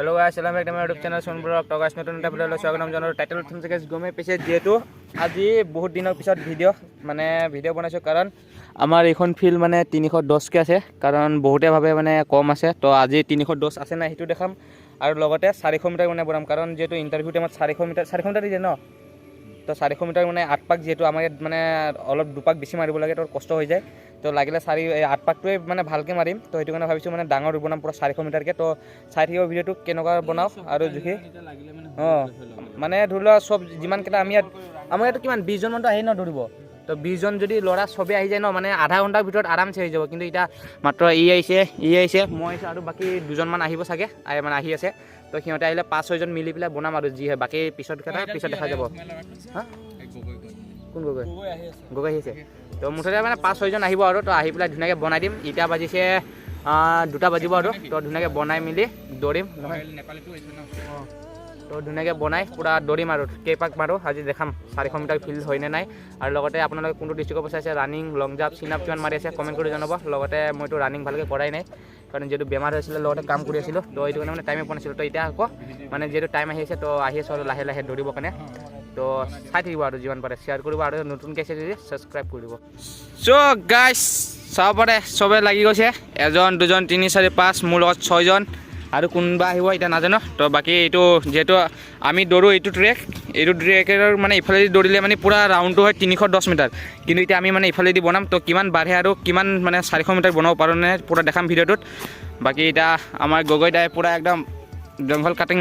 Hello' গাইছ চেলাম একদম YouTube channel সোনপুৰক টগাছ নতুন এটা ভিডিঅ'লৈ স্বাগতম জনালোঁ। টাইটেল থেকে গমেই পিছে, যিহেতু আজি বহুত দিনৰ পিছত ভিডিঅ' মানে ভিডিঅ' বনাইছোঁ। কাৰণ আমাৰ এইখন ফিল্ড মানে তিনিশ দহকৈ আছে। কাৰণ বহুতে ভাবে মানে কম আছে। তো আজি তিনিশ দহ আছে নাই, সেইটো দেখাম। আৰু লগতে চাৰিশ মিটাৰ মানে বনাম। কাৰণ যিহেতু ইণ্টাৰভিউ টাইমত চাৰিশ মিটাৰ চাৰিশ মিটাৰ দিয়ে ন? তো চাৰিশ মিটাৰ মানে আঠ পাক যিহেতু আমাৰ ইয়াত মানে অলপ দুপাক বেছি মাৰিব লাগে, তো কষ্ট হৈ যায়। তো লাগিলে চাৰি আঠ পাকটোৱে মানে ভালকৈ মাৰিম। তো সেইটো কাৰণে ভাবিছোঁ মানে ডাঙৰ বনাম পূৰা চাৰিশ মিটাৰকৈ। তো চাই থাকিব ভিডিঅ'টো কেনেকুৱা বনাওঁ আৰু জুখি। অঁ মানে ধৰি লোৱা চব যিমানকেইটা আমি ইয়াত, আমাৰ ইয়াত কিমান বিছজনমানতো আহি ন ধৰিব তো বিছজন যদি ল'ৰা চবেই আহি যায় ন মানে আধা ঘণ্টাৰ ভিতৰত আৰামছে হৈ যাব। কিন্তু এতিয়া মাত্ৰ ই আহিছে ই আহিছে, মই আহিছোঁ আৰু বাকী দুজনমান আহিব চাগে মানে আহি আছে। তো সিহঁতে আহিলে পাঁচ ছয়জন মিলি পেলাই বনাম আৰু যি হয়। বাকী পিছত কথা পিছত দেখা যাব। হা? কোন গগৈ? গগৈ আহিছে তো মুঠতে মানে পাঁচ ছয়জন আহিব আৰু। তো আহি পেলাই ধুনীয়াকৈ বনাই দিম। এতিয়া বাজিছে দুটা বাজিব আৰু। তো ধুনীয়াকৈ বনাই মেলি দৌৰিম। তো ধুনীয়াকৈ বনাই পূৰা দৌৰিম আৰু। কেইপাক মাৰোঁ। আজি দেখাম চাৰিশ মিটাৰ ফিল্ড হয়নে নাই। আৰু লগতে আপোনালোকে কোনটো ডিষ্ট্ৰিক্টৰ পৰা চাইছে? Running long jump chin up কিমান মাৰি আছে? কমেণ্ট কৰি জনাব। লগতে মইতো ৰানিং ভালকৈ কৰাই নাই। কাৰণ যিহেতু বেমাৰ হৈছিলে লগতে কাম কৰি আছিলোঁ, তো এইটো কাৰণে মানে টাইমে পোৱা নাছিলোঁ। তো এতিয়া আকৌ মানে যিহেতু টাইম আহি আছে, তো আহি আছোঁ আৰু লাহে লাহে দৌৰিবৰ কাৰণে। তো চাই থাকিব আৰু যিমান পাৰে শ্বেয়াৰ কৰিব আৰু নতুনকৈ আছে যদি ছাবস্ক্ৰাইব কৰিব চ' গাইছ চাব পাৰে, চবে লাগি গৈছে। এজন, দুজন, তিনি, চাৰি, পাঁচ, মোৰ লগত ছয়জন। আৰু কোনোবা আহিব, এতিয়া নাজানো। তো বাকী এইটো যিহেতু আমি দৌৰোঁ এইটো ট্ৰেক, এইটো ট্ৰেকৰ মানে ইফালেদি দৌৰিলে মানে পূৰা ৰাউণ্ডটো হয় তিনিশ দহ মিটাৰ। কিন্তু এতিয়া আমি মানে ইফালেদি বনাম, তো কিমান বাঢ়ে আৰু কিমান মানে চাৰিশ মিটাৰ বনাব পাৰোঁ নে পূৰা দেখাম ভিডিঅ'টোত। বাকী এতিয়া আমাৰ গগৈ দাই পূৰা একদম জংঘল কাটিং।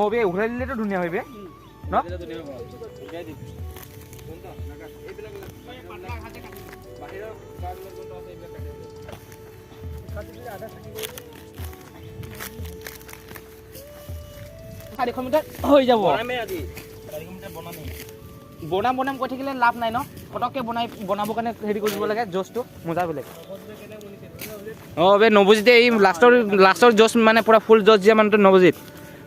অঁ বে উঘাই দিলেতো ধুনীয়া হয় বে। ন? চাৰিশ মিটাৰ হৈ যাব বনাম বনাম কৈ থাকিলে লাভ নাই ন পটককৈ বনাই বনাবৰ কাৰণে হেৰি কৰিব লাগে জ'চটো মজা বেলেগ অঁ বে নৱজিতে এই লাষ্টৰ লাষ্টৰ জ'চ মানে পূৰা ফুল জ'চ দিয়া মানুহটো নৱজিত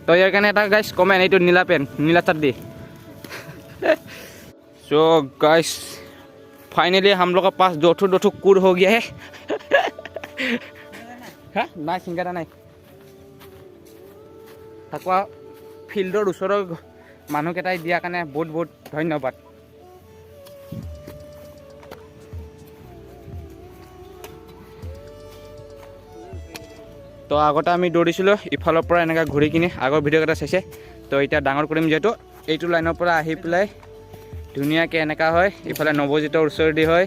তো ইয়াৰ কাৰণে এটা গাইছ কমেণ্ট এইটো নীলা পেণ্ট নীলা চাৰ্ট দি सो गाइस फाइनली हम लोग का पास दो ठो दो ठो कुर हो गया है হা নাই চিংগাৰা নাই। থাকুৱা ফিল্ডৰ ওচৰৰ মানুহকেইটাই দিয়াৰ কাৰণে বহুত বহুত ধন্যবাদ। তো আগতে আমি দৌৰিছিলোঁ ইফালৰ পৰা এনেকৈ ঘূৰি কিনি আগৰ ভিডিঅ'কেইটা চাইছে। তো এতিয়া ডাঙৰ কৰিম যিহেতু এইটো লাইনৰ পৰা আহি পেলাই ধুনীয়াকৈ এনেকা হয় ইফালে নৱজিতৰ ওচৰেদি হয়।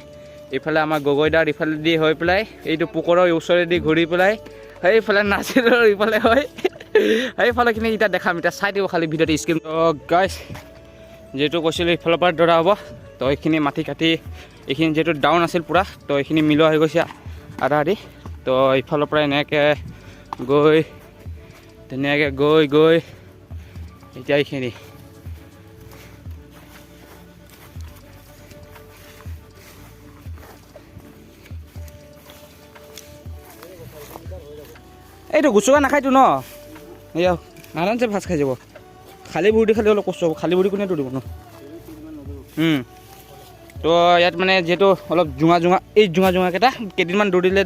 ইফালে আমাৰ গগৈদাৰ ইফালেদি হৈ পেলাই, এইটো পুকৰৰ ওচৰেদি ঘূৰি পেলাই, সেইফালে নাচিৰৰ ইফালে হয় সেইফালেখিনি এতিয়া দেখাম, এতিয়া চাই দিব খালি ভিডিঅ'টো স্ক্ৰীন গাইছ যিহেতু কৈছিলোঁ ইফালৰ পৰা দৌৰা হ'ব, তো এইখিনি মাটি কাটি, এইখিনি যিহেতু ডাউন আছিল পূৰা, তো এইখিনি মিলোৱা হৈ গৈছে আধা আধি, তো ইফালৰ পৰা এনেকৈ গৈ, ধুনীয়াকৈ গৈ গৈ, এতিয়া এইখিনি এইটো গুচোৱা নাখায়তো ন? এয়া, আৰামছে ভাজ খাই যাব। খালী দি খালি অলপ কষ্ট হ'ব, খালী ভৰি কোনে দৌৰিব ন? তো ইয়াত মানে যিহেতু অলপ জোঙা জোঙা, এই জোঙা জোঙাকেইটা কেইদিনমান দৌৰিলে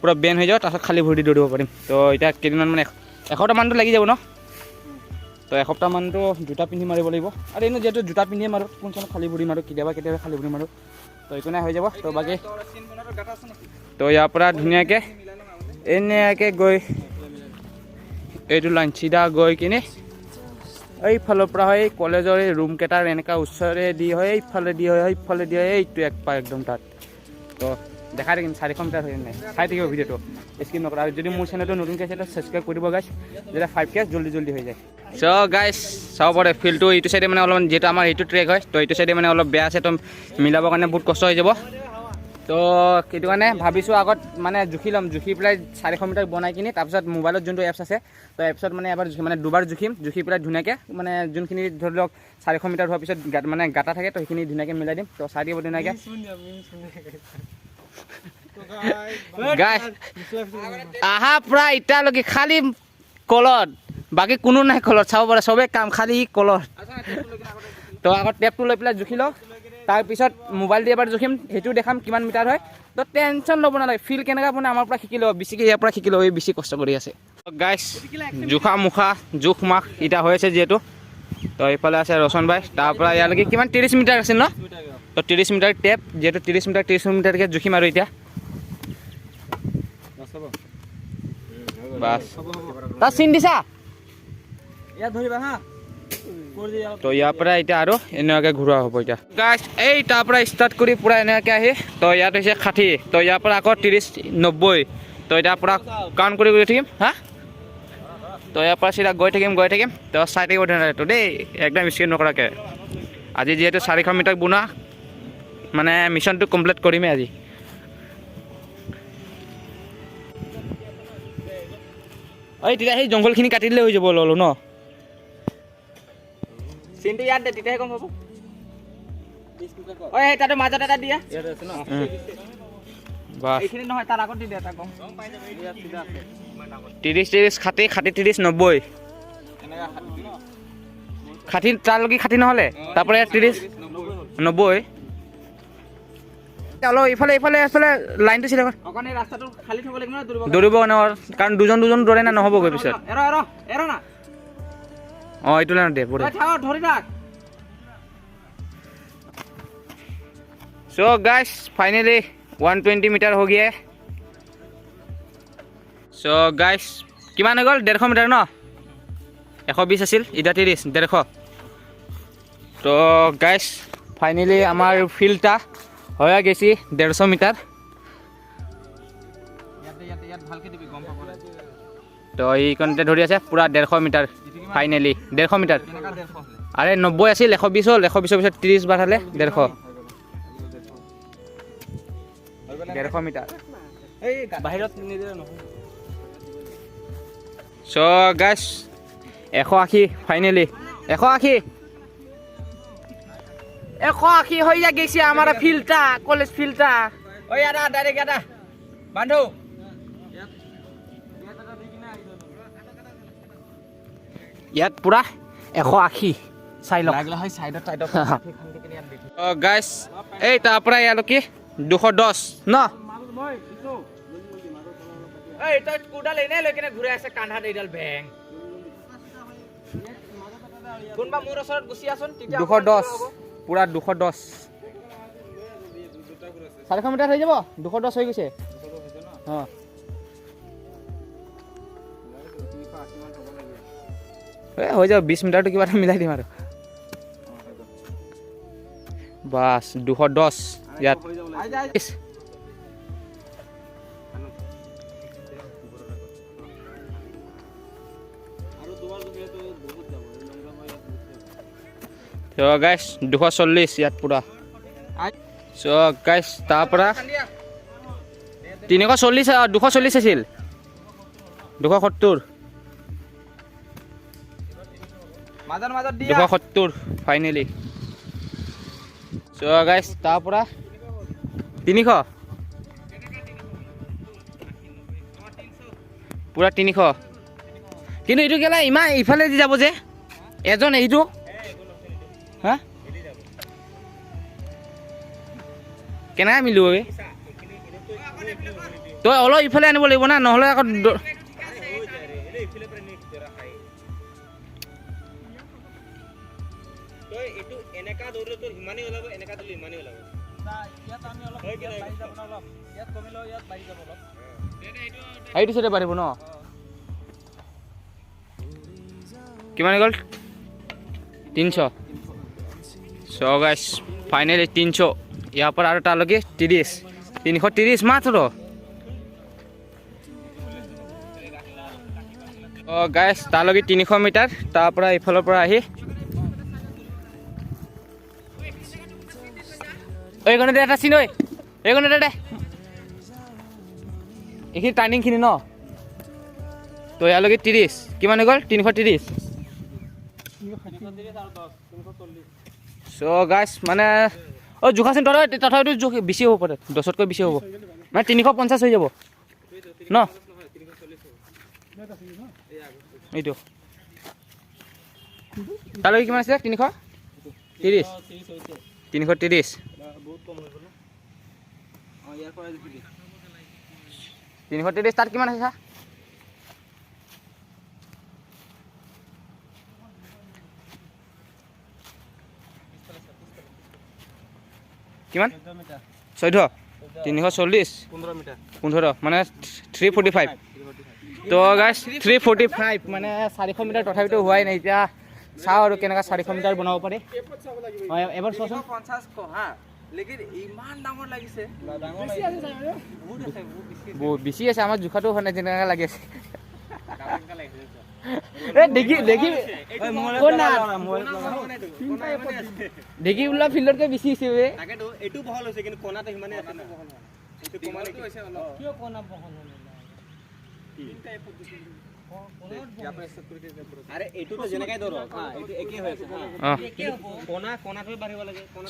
পূৰা বেন হৈ যাব, তাৰপাছত খালী ভৰি দৌৰিব পাৰিম। তো এতিয়া কেইদিনমান মানে এসপ্তাহমানটো লাগি যাব ন? তো এসপ্তাহমানটো জোতা পিন্ধি মাৰিব লাগিব। আৰু এনেও যিহেতু জোতা পিন্ধিয়ে মাৰোঁ, কোন চোন খালী ভৰি মাৰোঁ, কেতিয়াবা কেতিয়াবা খালী ভৰি মাৰোঁ। তো একো নাই হৈ যাব। তো বাকী তো ইয়াৰ পৰা ধুনীয়াকৈ এনেকৈ গৈ এইটো লাইন গৈ কিনে এইফালৰ পৰা হয়, এই কলেজৰ এই ৰুমকেইটাৰ এনেকুৱা ওচৰে দি হয়, এইফালে দি হয় এইফালে দি হয়, এইটো এক পাক একদম তাত। তো দেখাই থাকিম চাৰিশ মিটাৰ হৈ নাই? চাই থাকিব ভিডিঅ'টো স্কিপ নকৰা। আৰু যদি মোৰ চেনেলটো নতুনকৈ আছে ছাবস্ক্ৰাইব কৰিব গাইছ যেতিয়া ফাইভ কে জল্দি জল্দি হৈ যায়। চ' গাইছ চাব পাৰে ফিল্ডটো এইটো চাইডে মানে অলপমান, যিহেতু আমাৰ এইটো ট্ৰেক হয়, তো এইটো চাইডে মানে অলপ বেয়া আছে, তো মিলাবৰ কাৰণে বহুত কষ্ট হৈ যাব। তো সেইটো কাৰণে ভাবিছোঁ আগত মানে জুখি ল'ম। জুখি পেলাই চাৰিশ মিটাৰ বনাই কিনি তাৰপিছত মোবাইলত যোনটো এপছ আছে তো এপছত মানে এবাৰ জুখি মানে দুবাৰ জুখিম। জুখি পেলাই ধুনীয়াকৈ মানে যোনখিনি ধৰি লওক চাৰিশ মিটাৰ হোৱাৰ পিছত গাত মানে গাটা থাকে তো সেইখিনি ধুনীয়াকৈ মিলাই দিম। তো চাই দিব ধুনীয়াকৈ। আহা পৰা এতিয়ালৈকে খালি কলত। বাকী কোনো নাই কলত। চাব পাৰে চবেই কাম খালি কলত। তো আগত টেপটো লৈ পেলাই জুখি লওক তাৰপিছত মোবাইল দি এবাৰ জুখিম সেইটো দেখাম কিমান মিটাৰ হয়। তো টেনশ্যন ল'ব নালাগে ফিল কেনেকৈ আপুনি আমাৰ পৰা শিকি ল'ব বেছিকৈ ইয়াৰ পৰা শিকি ল'ব এই বেছি কষ্ট কৰি আছে। গাইছ জোখা মুখা জোখ মাখ এতিয়া হৈ আছে যিহেতু। তো এইফালে আছে ৰচন বাই তাৰ পৰা ইয়ালৈকে কিমান ত্ৰিছ মিটাৰ আছিল ন? তো ত্ৰিছ মিটাৰ টেপ যিহেতু ত্ৰিছ মিটাৰ ত্ৰিছ মিটাৰকৈ জুখিম আৰু এতিয়া। বাছ। তাত চিন দিছা? ইয়াত ধৰিবা হা। তো ইয়াৰ পৰা এতিয়া আৰু এনেকুৱাকৈ ঘূৰোৱা হ'ব এতিয়া। গাইছ এই তাৰ পৰা ষ্টাৰ্ট কৰি পূৰা এনেকুৱাকৈ আহি, তো ইয়াত হৈছে ষাঠি, তো ইয়াৰ পৰা আকৌ ত্ৰিছ নব্বৈ, তো এতিয়া পূৰা কাউণ্ট কৰি গৈ থাকিম, হা? তো ইয়াৰ পৰা চিধা গৈ থাকিম গৈ থাকিম, তো চাই থাকিব ধুনীয়াকৈ দেই, একদম স্কিপ নকৰাকৈ। আজি যিহেতু চাৰিশ মিটাৰ বনোৱা মানে মিছনটো কমপ্লিট কৰিমেই আজি। ঐ তেতিয়া সেই জংঘলখিনি কাটি দিলে হৈ যাব ল'লো ন? চিনটো ইয়াত দে তেতিয়াহে গম পাব। ঐ সেই তাতে মাজত এটা দিয়া। এইখিনি নহয় তাৰ আগত দি দিয়া তাক গম ত্ৰিছ ত্ৰিছ ষাঠি ষাঠি ত্ৰিছ নব্বৈ। ষাঠি তালৈকে ষাঠি নহ'লে? তাৰপৰা ত্ৰিছ নব্বৈ অলপ ইফালে ইফালে ইফালে লাইনটো চিধা কৰ। অকণ ৰাস্তাটো খালী থ'ব লাগিব দৌৰিব কাৰণে দুজন দুজন দৌৰে না নহ'বগৈ পিছত। এৰ এৰ এৰ না। অঁ এইটো লাইনত দে ঐ, বঢ়িয়া থাক ধৰি থাক सो गाइस फाइनली 120 মিটাৰ হৈ গিয়ে চ' গাইছ কিমান হৈ গ'ল ডেৰশ মিটাৰ ন এশ বিছ আছিল এতিয়া ত্ৰিছ ডেৰশ তো গাইছ ফাইনেলি আমাৰ ফিল্ডটা হৈ গৈছে ডেৰশ মিটাৰ তো এইকণতে ধৰি আছে, পূৰা ডেৰশ মিটাৰ ফাইনেলি ডেৰশ মিটাৰ। আৰে নব্বৈ আছিল, এশ বিছ হ'ল, এশ বিছৰ পিছত ত্ৰিছ বাৰ হ'লে ডেৰশ। ডেৰশ মিটাৰ। বাহিৰত চ' গাইছ এশ আশী ফাইনেলি এশ আশী। এশ আশী হৈ গৈছে আমাৰ ফিল্ডটা কলেজ ফিল্ডটা ঐ ইয়াত ডাইৰেক্ট ইয়াত বান্ধু। ইয়াত পূৰা এশ আশী। চাই লওক। গাইছ এই তাৰ পৰা ইয়ালৈকে দুশ দহ ন? দুশ দহ পূৰা দুশ দহ চাৰিশ মিটাৰ হৈ যাব? দুশ দহ হৈ গৈছে? অঁ। এই হৈ যাব বিছ মিটাৰটো কিবা এটা মিলাই দিম আৰু। বাছ, দুশ দহ ইয়াত। গাইছ দুশ চল্লিছ ইয়াত পূৰা। চ' গাইছ তাৰ পৰা তিনিশ চল্লিছ দুশ চল্লিছ আছিল। দুশ সত্তৰ। দুশ সত্তৰ ফাইনেলি চ' গাইছ তাৰ পৰা তিনিশ। পূৰা তিনিশ। কিন্তু এইটো কেলা ইমান ইফালে দি যাব যে, এজন এইটো। হা? কেনেকৈ মিলিব বে? তই অলপ ইফালে আনিব লাগিব না, নহ'লে আকৌ অলপ এইটো চাইডে পাৰিব ন? কিমান গ'ল? তিনিশ। চ' গাইছ ফাইনেলি তিনিশ। ইয়াৰ পৰা আৰু তালৈকে ত্ৰিছ তিনিশ ত্ৰিছ মাত্ৰ। অঁ গাইছ তালৈকে তিনিশ মিটাৰ তাৰ পৰা ইফালৰ পৰা আহি এইখনতে এটা চিন ঐ এইখনতে দে এইখিনি টাৰ্ণিংখিনি ন? তো ইয়ালৈকে ত্ৰিছ। কিমান হৈ গ'ল? তিনিশ ত্ৰিছ। চ' গাইছ মানে অ' জোখাচোন তথাপি তথাপিতো জোখ বেছি হ'ব পাৰে। দহতকৈ বেছি হ'ব। মানে তিনিশ পঞ্চাছ হৈ যাব। ন? এইটো। তালৈকে কিমান আছিলে? তিনিশ? ত্ৰিছ। তিনিশ ত্ৰিছ। তিনিশ ত্ৰিছ তাত কিমান আছে চা? কিমান? চৈধ্য। তিনিশ চল্লিছ। পোন্ধৰ। মানে থ্ৰী ফৰ্টি ফাইভ। তো গাইছ থ্ৰী ফৰ্টি ফাইভ মানে চাৰিশ মিটাৰ তথাপিতো হোৱাই নাই। এতিয়া চাওঁ আৰু কেনেকুৱা চাৰিশ মিটাৰ বনাব পাৰে। এবাৰ চোৱাচোন। লেকিন ইমান ডাঙৰ লাগিছে। বহুত বেছি আছে। আমাৰ জোখাটো হোৱা নাই যেনেকুৱা লাগি আছে? দেখি বোলা ফিল্ডতকৈ বেছি হৈছে এইটো বহল হৈছে কিন্তু কণাটো সিমানে আছে অঁ কণা কণা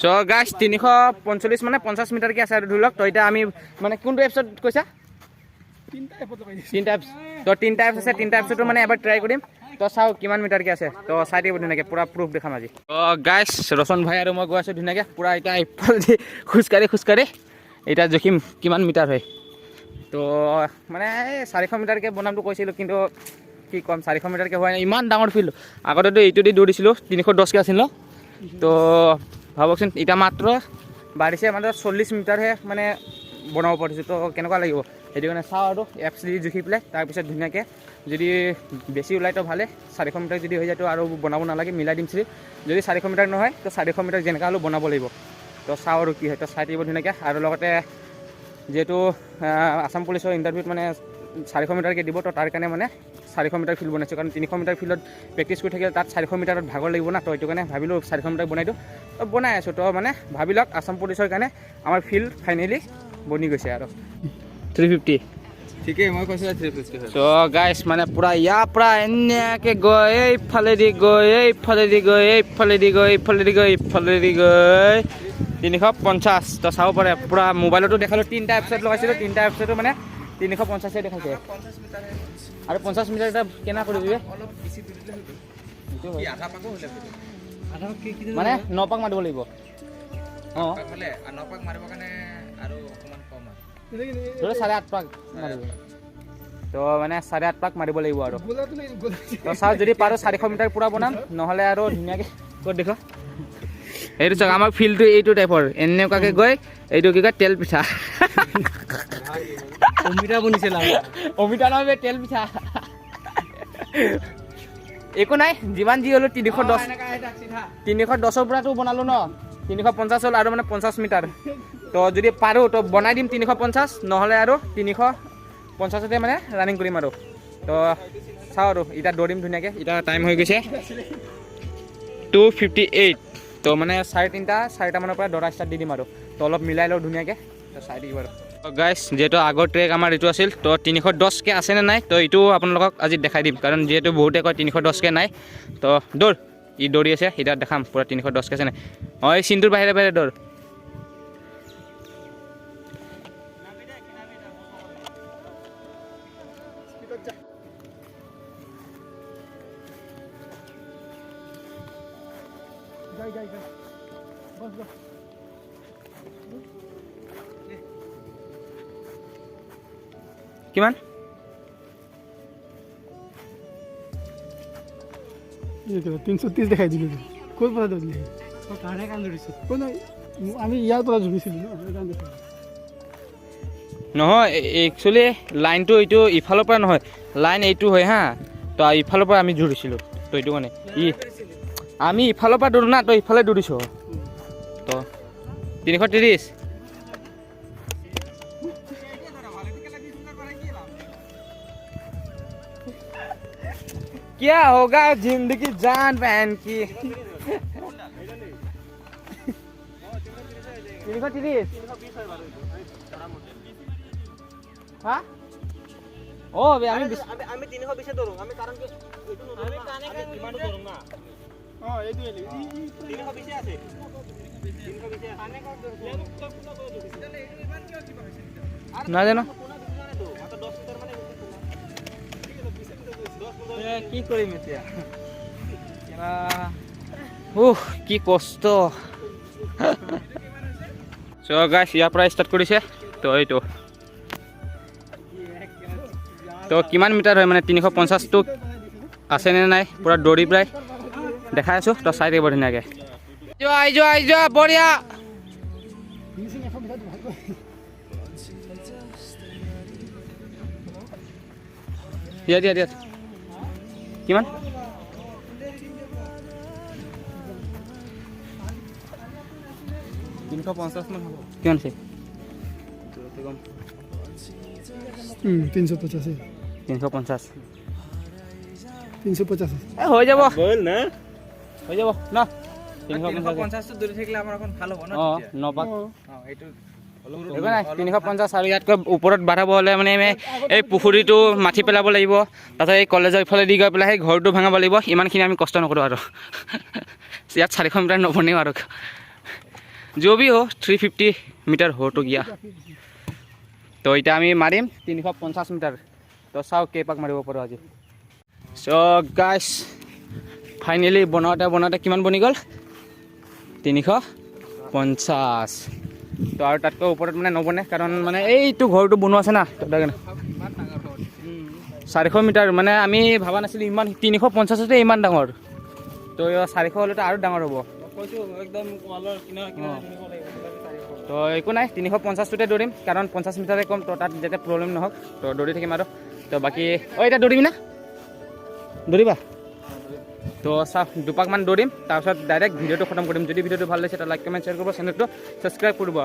চ' গাইছ তিনিশ পঞ্চল্লিছ মানে পঞ্চাছ মিটাৰকৈ আছে আৰু ধৰি লওক তো এতিয়া আমি মানে কোনটো এপছত কৈছা? তিনিটা এপছ তো তিনিটা এপছ আছে তিনিটা এপছতো মানে এবাৰ ট্ৰাই কৰিম। তো চাওঁ কিমান মিটাৰকৈ আছে। তো চাই দিব ধুনীয়াকৈ পূৰা প্ৰুফ দেখাম আজি। তো গাইছ ৰচন ভাই আৰু মই গৈ আছোঁ ধুনীয়াকৈ পূৰা এতিয়া ইফালেদি খোজকাঢ়ি খোজকাঢ়ি এতিয়া জুখিম কিমান মিটাৰ হয়। তো মানে চাৰিশ মিটাৰকৈ বনামটো কৈছিলোঁ, কিন্তু কি ক'ম, চাৰিশ মিটাৰকৈ হোৱা নাই। ইমান ডাঙৰ ফিল্ড। আগতেতো এইটো দি দৌৰিছিলোঁ তিনিশ দহকৈ আছিল ন? তো, ভাবকচোন এতিয়া মাত্ৰ বাঢ়িছে, মাত্ৰ চল্লিছ মিটাৰহে মানে বনাব পাৰিছোঁ। তো, কেনেকুৱা লাগিব? সেইটো কাৰণে চাওঁ আৰু এপছ দি জুখি পেলাই, তাৰপিছত ধুনীয়াকৈ যদি বেছি ওলাই তো ভালে চাৰিশ মিটাৰ যদি হৈ যায় তো আৰু বনাব নালাগে, মিলাই দিম চিৰি যদি চাৰিশ মিটাৰ নহয়, তো চাৰিশ মিটাৰ যেনেকৈ হ'লেও বনাব লাগিব। তো, চাওঁ আৰু কি হয়, তো, চাই দিব ধুনীয়াকৈ। আৰু লগতে যিহেতু আছাম পুলিচৰ ইণ্টাৰভিউত মানে চাৰিশ মিটাৰকৈ দিব তো তাৰ কাৰণে মানে চাৰিশ মিটাৰ ফিল্ড বনাইছোঁ। কাৰণ তিনিশ মিটাৰ ফিল্ডত প্ৰেক্টিছ কৰি থাকিলে তাত চাৰিশ মিটাৰত ভাগৰ লাগিব না তো সেইটো কাৰণে ভাবিলোঁ চাৰিশ মিটাৰ বনাই দিওঁ। তো বনাই আছোঁ তো মানে ভাবি লওক আছাম পুলিচৰ কাৰণে আমাৰ ফিল্ড ফাইনেলি বনি গৈছে আৰু। থ্ৰী ফিফটি ঠিকেই মই কৈছোঁ থ্ৰী ফিফটি তো গাইছ মানে পূৰা ইয়াৰ পৰা এনেকৈ গৈ এইফালেদি গৈ এইফালেদি গৈ এইফালেদি গৈ এইফালেদি গৈ এইফালেদি গৈ। তিনিশ পঞ্চাছ তো চাব পাৰে। পূৰা মোবাইলতো দেখালোঁ, তিনিটা এপছাইট লগাইছিলোঁ, তিনিটা এপছাইটো মানে তিনিশ পঞ্চাছে দেখাইছে। আৰু পঞ্চাছ মিটাৰ এটা কেনে কৰিবি হয়। আধা পাকো মানে মাৰিব লাগিব। অঁ। চাৰে আঠ পাক মাৰিব। তো মানে চাৰে আঠ পাক মাৰিব লাগিব আৰু। চাওঁ যদি পাৰোঁ চাৰিশ মিটাৰ পূৰা বনাম, নহ'লে আৰু ধুনীয়াকৈ ক'ত দেখো এইটো চাওক আমাৰ ফিল্ডটো এইটো টাইপৰ। এনেকুৱাকৈ গৈ এইটো কি কয় তেল পিঠা। অমিতা বনিছিল অমিতা নহয় তেল পিঠা। একো নাই যিমান যি হ'লেও তিনিশ দহ তিনিশ দহৰ পৰাতো বনালোঁ ন। তিনিশ পঞ্চাছ হ'ল আৰু মানে পঞ্চাছ মিটাৰ। তো যদি পাৰোঁ তো বনাই দিম তিনিশ পঞ্চাছ নহ'লে আৰু তিনিশ পঞ্চাছতে মানে ৰানিং কৰিম আৰু। তো চাওঁ আৰু এতিয়া দৌৰিম ধুনীয়াকৈ। এতিয়া টাইম হৈ গৈছে। টু ফিফটি এইট তো মানে চাৰে তিনিটা চাৰিটামানৰ পৰা দৰা ষ্টাৰ্ট দি দিম আৰু। তো অলপ মিলাই লওঁ ধুনীয়াকৈ। তো চাই দিব আৰু। গাইছ যিহেতু আগৰ ট্ৰেক আমাৰ এইটো আছিল, তো তিনিশ দহকৈ আছেনে নাই? তো এইটো আপোনালোকক আজি দেখাই দিম, কাৰণ যিহেতু বহুতে কয় তিনিশ দহকৈ নাই। তো দৌৰ, ই দৌৰি আছে এতিয়া দেখাম, পূৰা তিনিশ দহকৈ আছে নাই। অঁ, এই চিনটোৰ বাহিৰে বাহিৰে দৌৰ। কিমান? তিনশো ত্ৰিছ দেখাই দিলোঁ ক'ৰ পৰা ধৰিলি কাৰণে কাম ধৰিছোঁ কোন আমি ইয়াৰ পৰা। নহয় একচুৱেলি লাইনটো এইটো ইফালৰ পৰা নহয়। লাইন এইটো হয় হা। তো ইফালৰ পৰা আমি দৌৰিছিলোঁ তো এইটো কাৰণে ই আমি ইফালৰ পৰা দৌৰো না তো ইফালে দৌৰিছোঁ তো তিনিশ ত্ৰিছ क्या होगा जिंदगी जान बहन की তিনিশ ত্ৰিছ হা অ বে আমি বিছ- আমি আমি তিনিশ বিছে ধৰোঁ আমি কাৰণ কি এইটো নধৰোঁ না, আমি কিমানটো ধৰোঁ না আছে। আছে। দহ মিটাৰ মানে কি কৰিম এতিয়া উহ কি কষ্ট। চ' গাইছ ইয়াৰ পৰা ষ্টাৰ্ট কৰিছে তো এইটো। তো কিমান মিটাৰ হয় মানে? তিনিশ পঞ্চাছটো আছেনে নাই? পূৰা দৌৰি পেলাই দেখাই আছোঁ তই চাই থাকিব ধুনীয়াকৈ যোৱা আহি যোৱা আহি যোৱা বঢ়িয়া। দিয়া দিয়া দিয়া। কিমান? তিনিশ পঞ্চাছ মান হ'ব। কিমান আছে? তিনিশ পঁচাশী তিনিশ পঞ্চাছ তিনিশ পঁচাশী এ হৈ যাব। না? হয়ে যাব না? তিনশো পঞ্চাশ। ন? তিনিশ পঞ্চাছ আৰু ইয়াতকৈ ওপৰত বাঢ়াব হ'লে মানে এই পুখুৰীটো মাটি পেলাব লাগিব। তাৰপিছত এই কলেজৰ ইফালে দি গৈ পেলাই সেই ঘৰটো ভাঙাব লাগিব। ইমানখিনি আমি কষ্ট নকৰোঁ আৰু। ইয়াত চাৰিশ মিটাৰ নবনিম আৰু। যো হ' থ্ৰী ফিফটি মিটাৰ হ'টো গিয়া। তো এতিয়া আমি মাৰিম তিনিশ পঞ্চাছ মিটাৰ। তো চাওক কেইপাক মাৰিব পাৰোঁ আজি। চ' গাইছ ফাইনেলি বনাওঁতে বনাওঁতে কিমান বনি গ'ল? তিনিশ পঞ্চাছ তো আৰু তাতকৈ ওপৰত মানে নবনে, কাৰণ মানে এইটো ঘৰটো বনোৱা আছে না চাৰিশ মিটাৰ মানে আমি ভবা নাছিলোঁ ইমান, তিনিশ পঞ্চাছতে ইমান ডাঙৰ। তো চাৰিশ হ'লেতো আৰু ডাঙৰ হ'ব। তো একো নাই, তিনিশ পঞ্চাছটোতে দৌৰিম, কাৰণ পঞ্চাছ মিটাৰে কম, তো তাত যাতে প্ৰব্লেম নহওক, তো দৌৰি থাকিম আৰু। তো বাকী অঁ এতিয়া দৌৰিবি না? দৌৰিবা? তো চাওক দুপাকমান দৌৰিম তাৰপিছত ডাইৰেক্ট ভিডিঅ'টো খতম কৰিম। যদি ভিডিঅ'টো ভালো লাগিছে তো লাইক কমেণ্ট শ্বেয়াৰ কৰিব। চেনেলটো ছাবস্ক্ৰাইব কৰিব।